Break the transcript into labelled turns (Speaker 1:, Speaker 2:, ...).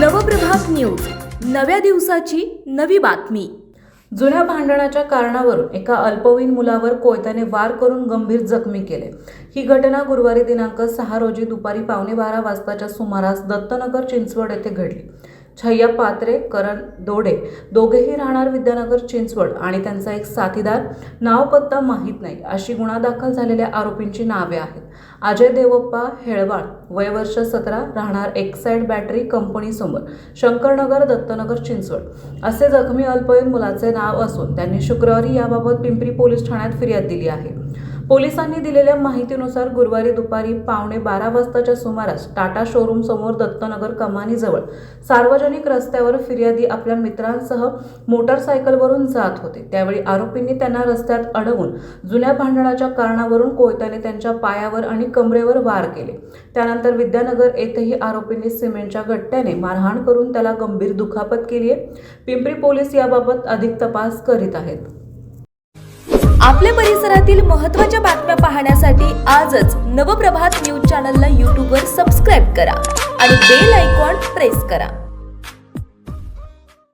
Speaker 1: Nav Prabhat news नव्या दिवसाची नवी बातमी.
Speaker 2: जुन्या भांडणाच्या कारणावरून एका अल्पवयीन मुलावर कोयत्याने वार करून गंभीर जखमी केले. ही घटना गुरुवारी दिनांक सहा रोजी दुपारी पावणे बारा वाजताच्या सुमारास दत्तनगर चिंचवड येथे घडली. छय्या पात्रे करण दोडे दोघेही राहणार विद्यानगर चिंचवड आणि त्यांचा एक साथीदार. नाव पत्ता माहीत नाही अशी गुन्हा दाखल झालेल्या आरोपींची नावे आहेत. अजय देवप्पा हेळवाळ वयवर्ष सतरा राहणार एक्साईड बॅटरी कंपनी समोर शंकरनगर दत्तनगर चिंचवड. असे जखमी अल्पवयीन मुलाचे नाव असून त्यांनी शुक्रवारी याबाबत पिंपरी पोलीस ठाण्यात फिर्याद दिली आहे. पोलिसांनी दिलेल्या माहितीनुसार गुरुवारी दुपारी पावणे बारा वाजताच्या सुमारास टाटा शोरूम समोर दत्तनगर कमानीजवळ सार्वजनिक रस्त्यावर फिर्यादी आपल्या मित्रांसह मोटारसायकलवरून जात होते. त्यावेळी आरोपींनी त्यांना रस्त्यात अडवून जुन्या भांडणाच्या कारणावरून कोयत्याने त्यांच्या पायावर आणि कमरेवर वार केले. त्यानंतर विद्यानगर येथेही आरोपींनी सिमेंटच्या गट्ट्याने मारहाण करून त्याला गंभीर दुखापत केली आहे पिंपरी पोलीस याबाबत अधिक तपास करीत आहेत.
Speaker 1: आपल्या परिसरातील महत्त्वाच्या बातम्या पाहण्यासाठी आजच नवप्रभात न्यूज चॅनलला यूट्यूबवर सबस्क्राईब करा आणि बेल आयकॉन प्रेस करा.